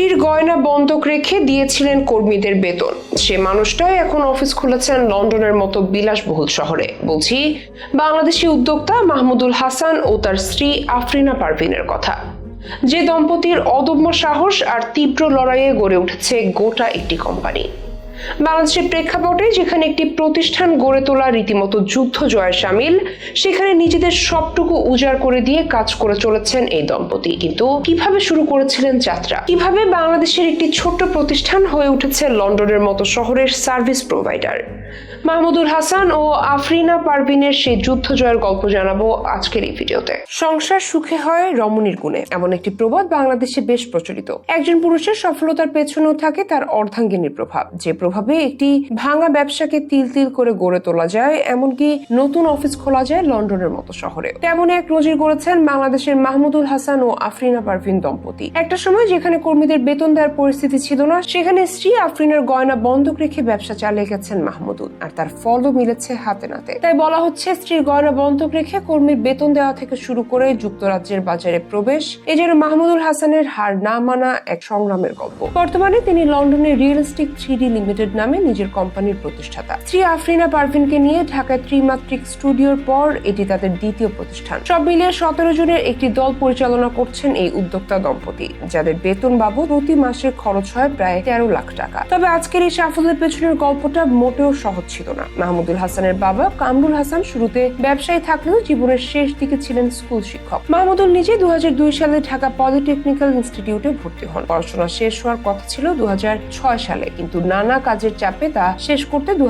স্ত্রীর গয়না বন্ধক রেখে দিয়েছিলেন কর্মীদের বেতন। সে মানুষটাই এখন অফিস খুলেছেন লন্ডনের মতো বিলাসবহুল শহরে। বলছি, বাংলাদেশি উদ্যোক্তা মাহমুদুল হাসান ও তার স্ত্রী আফরিনা পারভিনের কথা। যে দম্পতির অদম্য সাহস আর তীব্র লড়াইয়ে গড়ে উঠেছে গোটা একটি কোম্পানি। বাংলাদেশের প্রেক্ষাপটে যেখানে একটি প্রতিষ্ঠান গড়ে তোলা রীতিমতো যুদ্ধ জয়ের সামিল, সেখানে নিজেদের সবটুকু উজাড় করে দিয়ে কাজ করে চলেছেন এই দম্পতি। কিন্তু কীভাবে শুরু করেছিলেন যাত্রা? কীভাবে বাংলাদেশের একটি ছোট্ট প্রতিষ্ঠান হয়ে উঠেছে লন্ডনের মতো শহরের সার্ভিস প্রোভাইডার? মাহমুদুল হাসান ও আফরিনা পারভিনের সেই যুদ্ধ জয়ের গল্প জানাব আজকের এই ভিডিওতে। সংসার সুখে হয় রমণীর গুণে, এমন একটি প্রবাদ বাংলাদেশে বেশ প্রচলিত। একজন পুরুষের সফলতার পেছনেও থাকে তার অর্ধাঙ্গিনীর প্রভাব। যে প্রভাবে একটি ভাঙা ব্যবসাকে তিল তিল করে গড়ে তোলা যায়, এমনকি নতুন অফিস খোলা যায় লন্ডনের মতো শহরে। তেমনই এক নজির গড়েছেন বাংলাদেশের মাহমুদুল হাসান ও আফরিনা পারভিন দম্পতি। একটা সময় যেখানে কর্মীদের বেতন দেওয়ার পরিস্থিতি ছিল না, সেখানে স্ত্রী আফরিনের গয়না বন্ধক রেখে ব্যবসা চালিয়ে গেছেন মাহমুদুল। আর তার ফলও মিলেছে হাতে নাতে। তাই বলা হচ্ছে, স্ত্রীর গয়না বন্ধক রেখে কর্মীর বেতন দেওয়া থেকে শুরু করে যুক্তরাজ্যের বাজারে প্রবেশ, এ যেন মাহমুদুল হাসানের হার না মানা এক সংগ্রামের গল্প। বর্তমানে তিনি লন্ডনের রিয়েলিস্টিক থ্রি লিমিটেড নামে নিজের কোম্পানির প্রতিষ্ঠাতা। স্ত্রী আফরিনা পারভিনকে নিয়ে ঢাকায় ত্রিমাত্রিক স্টুডিওর পর এটি তাদের দ্বিতীয় প্রতিষ্ঠান। সব মিলিয়ে সতেরো জনের একটি দল পরিচালনা করছেন এই উদ্যোক্তা দম্পতি, যাদের বেতন বাবদ প্রতি মাসে খরচ হয় প্রায় তেরো লাখ টাকা। তবে আজকের এই সাফল্যের পেছনের গল্পটা মোটেও সহজ ছিল না। মাহমুদুল হাসানের বাবা কামরুল হাসান শুরুতে ব্যবসায়ী থাকলেও জীবনের শেষ দিকে ছিলেন স্কুল শিক্ষক। মাহমুদুল নিজে দু সালে ঢাকা পলিটেকনিক্যাল ইনস্টিটিউটে ভর্তি হন। পড়াশোনা শেষ হওয়ার কথা ছিল দু সালে, কিন্তু নানা কাজের চাপে তা শেষ করতে দু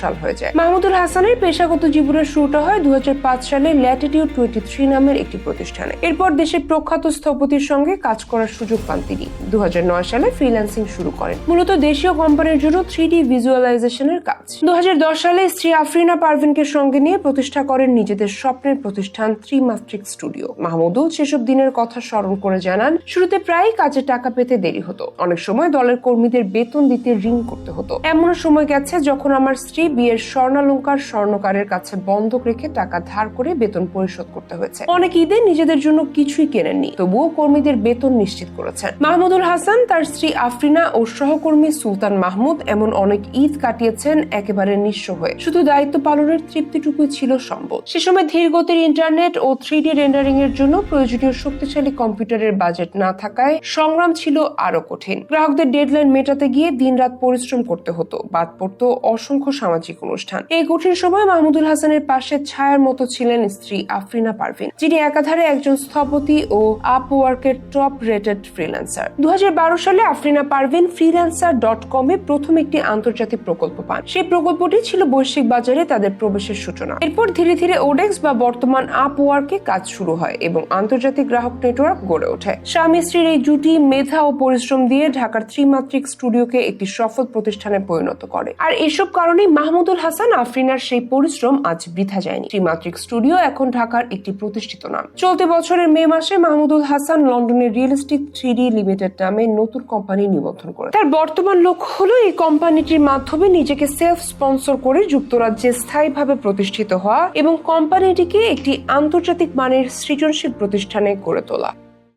সাল হয়ে যায়। মাহমুদুল হাসানের পেশাগত জীবনের শুরুটা হয় দু হাজার পাঁচ সালে ল্যাটিটিউড টোয়েন্টি থ্রি নামের একটি প্রতিষ্ঠানে। এরপর দেশের প্রখ্যাত স্থপতির সঙ্গে কাজ করার সুযোগ পান তিনি। দু হাজার নয় সালে ফ্রিল্যান্সিং শুরু করেন। মূলত দেশীয় কোম্পানির জন্য থ্রি ডি ভিজুয়ালাইজেশনের কাজ। দু সালে স্ত্রী আফরিনা পারভিনকে সঙ্গে নিয়ে প্রতিষ্ঠা করেন নিজেদের স্বপ্নের প্রতিষ্ঠান ত্রিমাত্রিক স্টুডিও। মাহমুদুল সেসব দিনের কথা স্মরণ করে জানান, শুরুতে প্রায় কাজে টাকা পেতে দেরি হতো। অনেক সময় দলের কর্মীদের বেতন দিতে ঋণ করতে হতো। এমন সময় গেছে যখন আমার স্ত্রী বিয়ের স্বর্ণালঙ্কার স্বর্ণকারের কাছে বন্ধক রেখে টাকা ধার করে বেতন পরিশোধ করতে হয়েছে। অনেক ঈদে নিজেদের জন্য কিছুই কেনেননি, তবুও কর্মীদের বেতন নিশ্চিত করেছেন। মাহমুদুল হাসান, তার স্ত্রী আফরিনা ও সহকর্মী সুলতান মাহমুদ এমন অনেক ঈদ কাটিয়েছেন, একেবারে নিঃস্ব হয়ে। শুধু দায়িত্ব পালনের তৃপ্তিটুকুই ছিল সম্ভব সে সময় ধীর গতির ইন্টারনেট ও থ্রি ডি রেন্ডারিং এর জন্য প্রয়োজনীয় শক্তিশালী কম্পিউটারের বাজেট না থাকায় সংগ্রাম ছিল আরও কঠিন। গ্রাহকদের ডেডলাইন মেটাতে গিয়ে দিনরাত পরিশ্রম করতে হতো, বাদ পড়তো অসংখ্য সামাজিক অনুষ্ঠান। এই কঠিন সময় মাহমুদুল হাসানের পাশে ছায়ার মতো ছিলেন স্ত্রী আফরিনা পারভিন, যিনি একাধারে একজন স্থপতি ও আপ ওয়ার্কের টপ রেটেড ফ্রিল্যান্সার। দু হাজার বারো সালে আফরিনা পারভিন ফ্রিল্যান্সার ডট কমে প্রথম একটি আন্তর্জাতিক প্রকল্প পান। সেই প্রকল্পটি ছিল বৈশ্বিক বাজারে তাদের প্রবেশের সূচনা। এরপর ধীরে ধীরে ওডেক্স বা বর্তমান আপ ওয়ার্কে কাজ শুরু হয় এবং আন্তর্জাতিক গ্রাহক নেটওয়ার্ক গড়ে ওঠে। স্বামী স্ত্রীর এই জুটি মেধা ও পরিশ্রম দিয়ে ঢাকার ত্রিমাত্রিক স্টুডিওকে একটি সফল প্রতিষ্ঠানে পরিণত করে। আর এসব কারণে মাহমুদুল হাসান আফরিনার সেই পরিশ্রম আজ বৃথা যায়নি। ত্রিমাত্রিক স্টুডিও এখন ঢাকার একটি প্রতিষ্ঠিত নাম। চলতি বছরের মে মাসে মাহমুদুল হাসান লন্ডনের রিয়েলিস্টিক থ্রি লিমিটেড নামে নতুন কোম্পানি নিবন্ধন করে তার বর্তমান লক্ষ্য হলো এই কোম্পানিটির মাধ্যমে নিজেকে সেলফ স্পন্সর করে যুক্তরাজ্যে স্থায়ীভাবে প্রতিষ্ঠিত হওয়া এবং কোম্পানিটিকে একটি আন্তর্জাতিক মানের সৃজনশীল প্রতিষ্ঠানে গড়ে তোলা।